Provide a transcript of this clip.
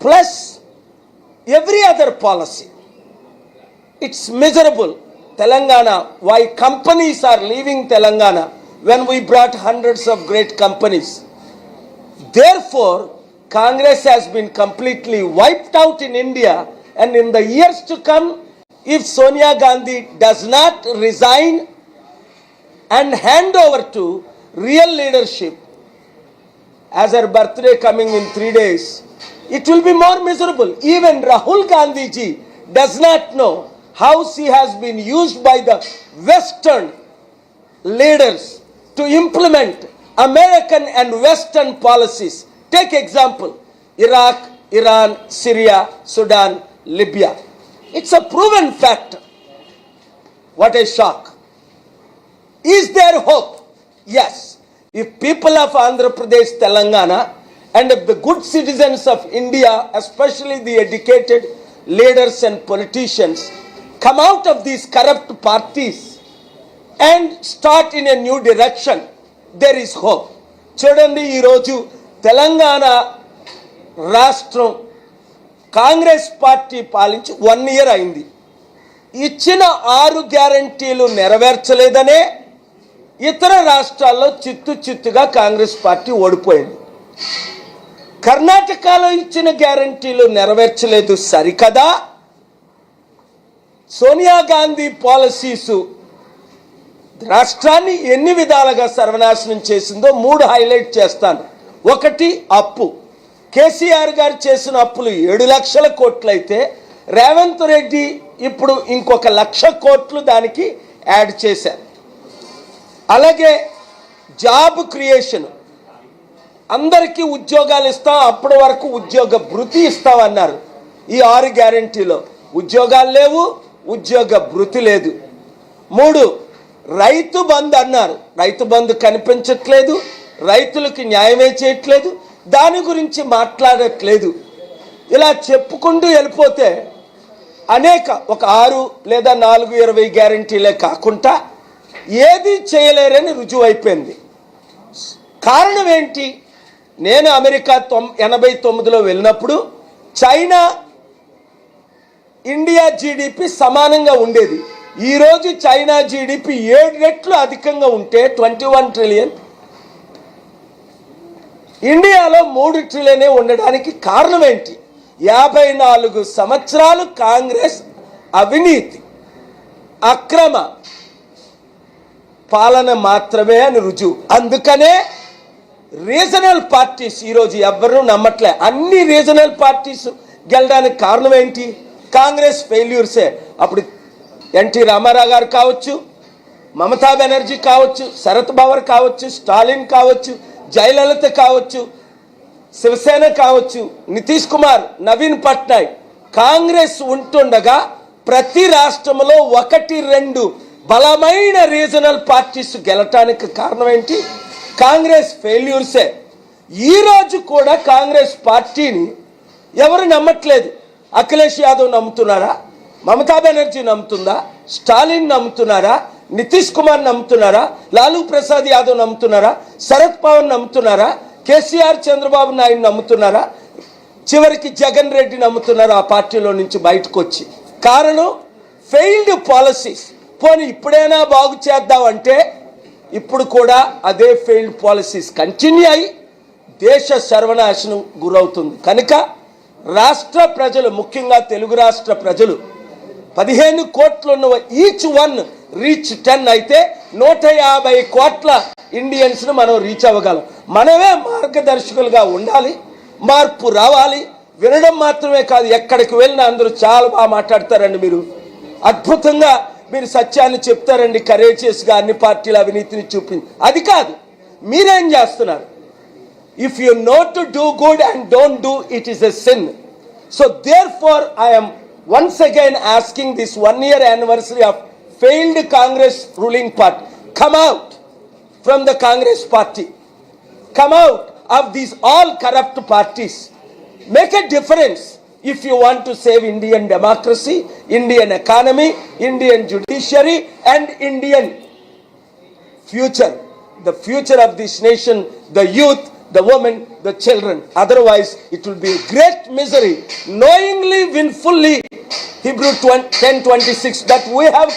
plus every other policy. It's miserable. Telangana, why companies are leaving Telangana when we brought hundreds of great companies. Therefore, Congress has been completely wiped out in India, and in the years to come, if Sonia Gandhi does not resign and hand over to real leadership, as her birthday coming in three days, it will be more miserable. Even Rahul Gandhi ji does not know how she has been used by the Western leaders to implement American and Western policies. Take example, Iraq, Iran, Syria, Sudan, Libya. It's a proven fact. What a shock. Is there hope? Yes. If people of Andhra Pradesh, Telangana, and if the good citizens of India, especially the educated leaders and politicians, come out of these corrupt parties and start in a new direction, there is hope. చూడండి ఈరోజు తెలంగాణ రాష్ట్రం Congress party పాలించి one year అయింది ఇచ్చిన ఆరు గ్యారంటీలు నెరవేర్చలేదనే ఇతర రాష్ట్రాల్లో చిత్తు చిత్తుగా కాంగ్రెస్ పార్టీ ఓడిపోయింది కర్ణాటకలో ఇచ్చిన గ్యారంటీలు నెరవేర్చలేదు సరికదా? సోనియా గాంధీ పాలసీసు రాష్ట్రాన్ని ఎన్ని విధాలుగా సర్వనాశనం చేసిందో మూడు హైలైట్ చేస్తాను. ఒకటి అప్పు. కేసీఆర్ గారు చేసిన అప్పులు ఏడు లక్షల కోట్లు అయితే రేవంత్ రెడ్డి ఇప్పుడు ఇంకొక లక్ష కోట్లు దానికి యాడ్ చేశారు. అలాగే జాబ్ క్రియేషన్. అందరికీ ఉద్యోగాలు ఇస్తాం అప్పటి వరకు ఉద్యోగ భృతి ఇస్తామన్నారు ఈ ఆరు గ్యారంటీలో ఉద్యోగాలు లేవు ఉద్యోగ భృతి లేదు. మూడు రైతు బంధు అన్నారు. రైతు బంధు కనిపించట్లేదు రైతులకు న్యాయమే చేయట్లేదు దాని గురించి మాట్లాడట్లేదు. ఇలా చెప్పుకుంటూ వెళ్ళిపోతే అనేక ఒక ఆరు లేదా నాలుగు ఇరవై గ్యారంటీలే కాకుండా ఏది చేయలేరని రుజువు అయిపోయింది కారణం ఏంటి? నేను అమెరికా తొం ఎనభై తొమ్మిదిలో వెళ్ళినప్పుడు చైనా ఇండియా జీడిపి సమానంగా ఉండేది. ఈరోజు చైనా జీడిపి ఏడు రెట్లు అధికంగా ఉంటే ట్వంటీ వన్ ట్రిలియన్. ఇండియాలో మూడు ట్రిలియనే ఉండడానికి కారణం ఏంటి? యాభై నాలుగు సంవత్సరాలు కాంగ్రెస్ అవినీతి అక్రమ పాలన మాత్రమే అని రుజువు. అందుకనే రీజనల్ పార్టీస్ ఈరోజు ఎవ్వరూ నమ్మట్లే. అన్ని రీజనల్ పార్టీస్ గెలడానికి కారణం ఏంటి? కాంగ్రెస్ ఫెయిల్యూర్సే. అప్పుడు ఎన్టీ రామారావు గారు కావచ్చు మమతా బెనర్జీ కావచ్చు శరత్ పవర్ కావచ్చు స్టాలిన్ కావచ్చు జయలలిత కావచ్చు శివసేన కావచ్చు నితీష్ కుమార్ నవీన్ పట్నాయక్. కాంగ్రెస్ ఉంటుండగా ప్రతి రాష్ట్రంలో ఒకటి రెండు బలమైన రీజనల్ పార్టీస్ గెలటానికి కారణం ఏంటి? కాంగ్రెస్ ఫెయిల్యూర్సే. ఈ రోజు కూడా కాంగ్రెస్ పార్టీని ఎవరు నమ్మట్లేదు. అఖిలేష్ యాదవ్ నమ్ముతున్నారా? మమతా బెనర్జీ నమ్ముతుందా? స్టాలిన్ నమ్ముతున్నారా? నితీష్ కుమార్ నమ్ముతున్నారా? లాలూ ప్రసాద్ యాదవ్ నమ్ముతున్నారా? శరద్ పవన్ నమ్ముతున్నారా? కేసీఆర్ చంద్రబాబు నాయుడు నమ్ముతున్నారా? చివరికి జగన్ రెడ్డి నమ్ముతున్నారు ఆ పార్టీలో నుంచి బయటకు వచ్చి కారణం ఫెయిల్డ్ పాలసీస్. పోనీ ఇప్పుడైనా బాగు చేద్దామంటే ఇప్పుడు కూడా అదే ఫెయిల్డ్ పాలసీస్ కంటిన్యూ అయ్యి దేశ సర్వనాశనం గురవుతుంది. కనుక రాష్ట్ర ప్రజలు ముఖ్యంగా తెలుగు రాష్ట్ర ప్రజలు పదిహేను కోట్లు ఉన్న ఈచ్ వన్ రీచ్ టెన్ అయితే నూట యాభై కోట్ల ఇండియన్స్ను మనం రీచ్ అవ్వగలం. మనమే మార్గదర్శకులుగా ఉండాలి మార్పు రావాలి. వినడం మాత్రమే కాదు ఎక్కడికి వెళ్ళినా అందరూ చాలా బాగా మాట్లాడతారండి మీరు. అద్భుతంగా మీరు సత్యాన్ని చెప్తారండి కరేజియస్గా అన్ని పార్టీల అవినీతిని చూపి. అది కాదు మీరేం చేస్తున్నారు? If you not do good and don't do it is a sin so there far I'm once again asking this one year anniversary of failed Congress ruling party come out from the Congress party come out of these all corrupt parties make a difference if you want to save indian democracy indian economy indian judiciary and indian future, the future of this nation, the youth, the women, the children. Otherwise, it will be great misery. Knowingly, win fully, Hebrew 10 26, that we have